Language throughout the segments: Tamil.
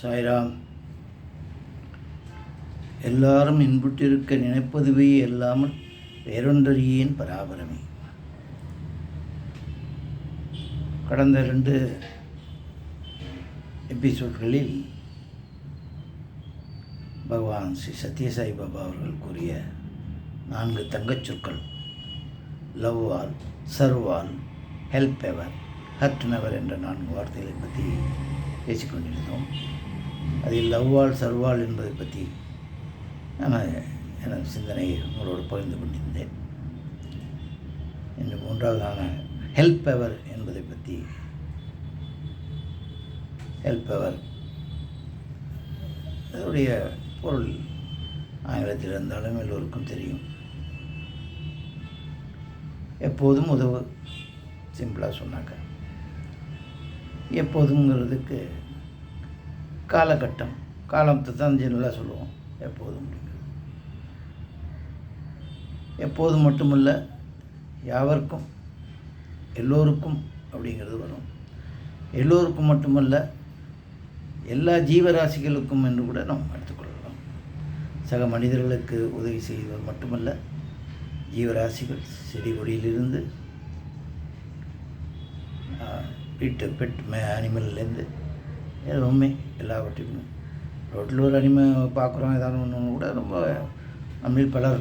சாய்ராம் எல்லாரும் இன்புற்றிருக்க நினைப்பதுவே இல்லாமல் வேறொன்றறியேன் பராபரமே. கடந்த ரெண்டு எபிசோட்களில் பகவான் ஸ்ரீ சத்யசாய் பாபா அவர்கள் கூறிய நான்கு தங்கச் சொற்கள் love all serve all help ever hurt never என்ற நான்கு வார்த்தைகளை பற்றி பேசிக்கொண்டிருந்தோம். அதில் லவ்வால் சர்வால் என்பதை பற்றி நான் எனது சிந்தனையை உங்களோடு பகிர்ந்து கொண்டிருந்தேன். இன்று மூன்றாவதான ஹெல்ப் எவர் என்பதை பற்றி ஹெல்ப் எவர் அதனுடைய பொருள் ஆங்கிலத்தில் இருந்தாலும் எல்லோருக்கும் தெரியும். எப்போதும் உதவு சிம்பிளாக சொன்னாங்க எப்போதுங்கிறதுக்கு காலகட்டம். காலத்தை தான் ஜெனரலாக சொல்லுவோம். எப்போதும் எப்போதும் மட்டுமல்ல யாவருக்கும் எல்லோருக்கும் அப்படிங்கிறது வரும். எல்லோருக்கும் மட்டுமல்ல எல்லா ஜீவராசிகளுக்கும் என்று கூட நாம் எடுத்துக்கொள்ளலாம் சக மனிதர்களுக்கு உதவி செய்வது மட்டுமல்ல ஜீவராசிகள் செடி கொடியிலிருந்து வீட்டு பெட் மே அனிமல்லேருந்து எதுவுமே எல்லாவற்றையும். ரோட்டில் ஒரு அனிமை பார்க்குறோம் ஏதாவது ஒன்று கூட ரொம்ப நம்மில் பலர்.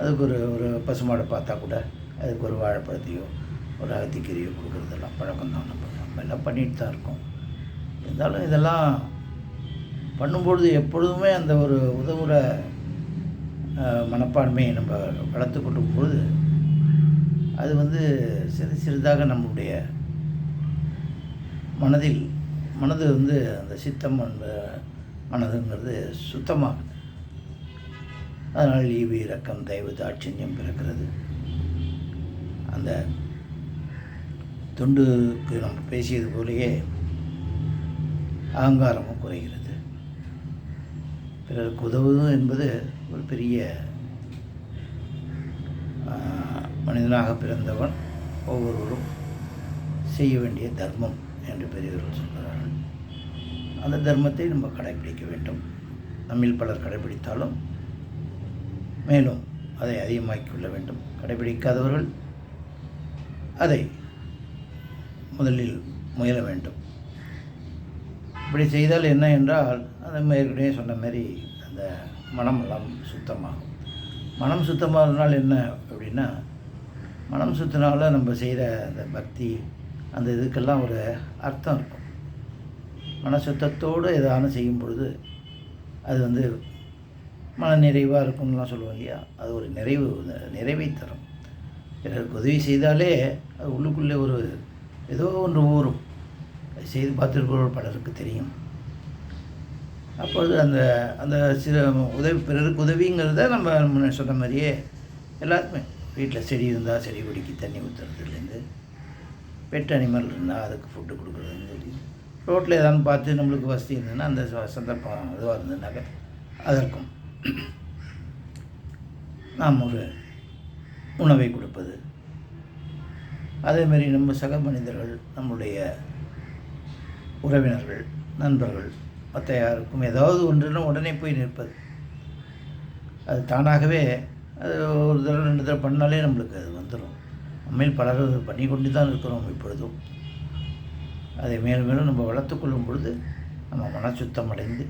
அதுக்கு ஒரு ஒரு பசுமாடை பார்த்தா கூட அதுக்கு ஒரு வாழைப்பழத்தையோ ஒரு அகத்திக்கீரையோ கொடுக்குறதெல்லாம் பழக்கம் தான் நம்ம நம்ம எல்லாம் பண்ணிட்டு தான் இருக்கோம். இருந்தாலும் இதெல்லாம் பண்ணும்பொழுது எப்பொழுதுமே அந்த ஒரு உதவுற மனப்பான்மையை நம்ம வளர்த்து கொள்ளும் பொழுது அது வந்து சிறு சிறிதாக நம்முடைய மனதில் மனது வந்து அந்த சித்தம் மனதுங்கிறது சுத்தமாகுது அதனால் ஈவு இரக்கம் தயவு தாட்சண்யம் பிறக்கிறது. அந்த தொண்டுக்கு நம்ம பேசியது போலேயே அகங்காரமும் குறைகிறது. பிறருக்கு உதவுவதும் என்பது ஒரு பெரிய மனிதனாக பிறந்தவன் ஒவ்வொருவரும் செய்ய வேண்டிய தர்மம். என்று பெரியவர்கள் சொல்கிறார்கள். அந்த தர்மத்தை நம்ம கடைபிடிக்க வேண்டும். நம்மில் பலர் கடைபிடித்தாலும் மேலும் அதை அதிகமாக்கி கொள்ள வேண்டும். கடைபிடிக்காதவர்கள் அதை முதலில் முயல வேண்டும். இப்படி செய்தால் என்ன என்றால் அந்த ஏற்கனவே சொன்ன மாதிரி அந்த மனமெல்லாம் சுத்தமாகும். மனம் சுத்தமாகறதுனால என்ன அப்படின்னா மனம் சுத்தினால நம்ம செய்கிற அந்த பக்தி அந்த இதுக்கெல்லாம் ஒரு அர்த்தம் இருக்கும். மன சுத்தத்தோடு எதான செய்யும் பொழுது அது வந்து மன நிறைவாக இருக்கும்லாம் சொல்லுவோம் இல்லையா? அது ஒரு நிறைவு நிறைவை தரும். பிறருக்கு உதவி செய்தாலே அது உள்ளுக்குள்ளே ஒரு ஏதோ ஒன்று ஊறும். செய்து பார்த்துருப்பவர் பலருக்கு தெரியும். அப்பொழுது அந்த அந்த சில உதவி பிறருக்கு உதவிங்கிறத நம்ம முன்ன சொன்ன மாதிரியே எல்லாருக்குமே. வீட்டில் செடி இருந்தால் செடி கொடிக்கு தண்ணி ஊற்றுறதுலேருந்து பெட் அனிமல் இருந்தால் அதுக்கு ஃபுட்டு கொடுக்குறதுன்னு சொல்லி. ரோட்டில் ஏதாவது பார்த்து நம்மளுக்கு வசதி இருந்ததுன்னா அந்த சந்தர்ப்பம் இதுவாக இருந்ததுனாக்க அதற்கும் நாம் ஒரு உணவை கொடுப்பது. அதேமாரி நம்ம சக மனிதர்கள் நம்முடைய உறவினர்கள் நண்பர்கள் மற்ற யாருக்கும் ஏதாவது ஒன்றுனா உடனே போய் நிற்பது. அது தானாகவே அது ஒரு தடவை ரெண்டு தடவை பண்ணாலே நம்மளுக்கு அது வந்துடும் உண்மையில் பலர் பண்ணி கொண்டு தான் இருக்கிறோம் இப்பொழுதும். அதை மேலும் மேலும் நம்ம வளர்த்து கொள்ளும் பொழுது நம்ம மனச்சுத்தம் அடைந்து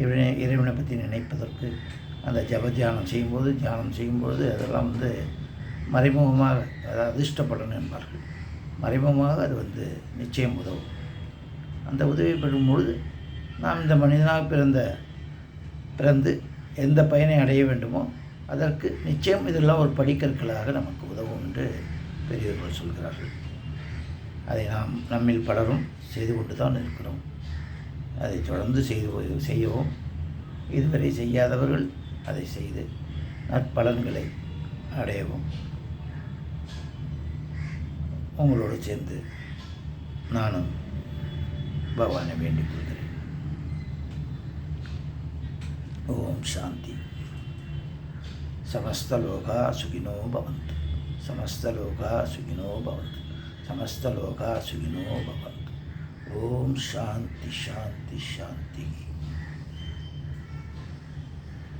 இறைவனை இறைவனை பற்றி நினைப்பதற்கு அந்த ஜப தியானம் செய்யும்போது தியானம் செய்யும்பொழுது அதெல்லாம் வந்து மறைமுகமாக அதாவது அதிர்ஷ்டப்படணும் என்பார்கள். மறைமுகமாக அது வந்து நிச்சயம் உதவும். அந்த உதவி பெறும்பொழுது நாம் இந்த மனிதனாக பிறந்த பிறந்து எந்த பயனை அடைய வேண்டுமோ அதற்கு நிச்சயம் இதெல்லாம் ஒரு படிக்கற்களாக நமக்கு உதவும் என்று பெரியவர்கள் சொல்கிறார்கள். அதை நாம் நம்மில் பலரும் செய்து கொண்டு தான் இருக்கிறோம். அதை தொடர்ந்து செய்து செய்யவும். இதுவரை செய்யாதவர்கள் அதை செய்து நற்பலன்களை அடையவும். உங்களோடு சேர்ந்து நானும் பகவானை வேண்டிக் கொள்கிறேன். ஓம் சாந்தி. సమస్తలోకా సుఖినో భవంతు. సమస్తలోకా సుఖినో భవంతు. సమస్తలోకా సుఖినో భవంతు. ఓం శాంతి శాంతి శాంతి.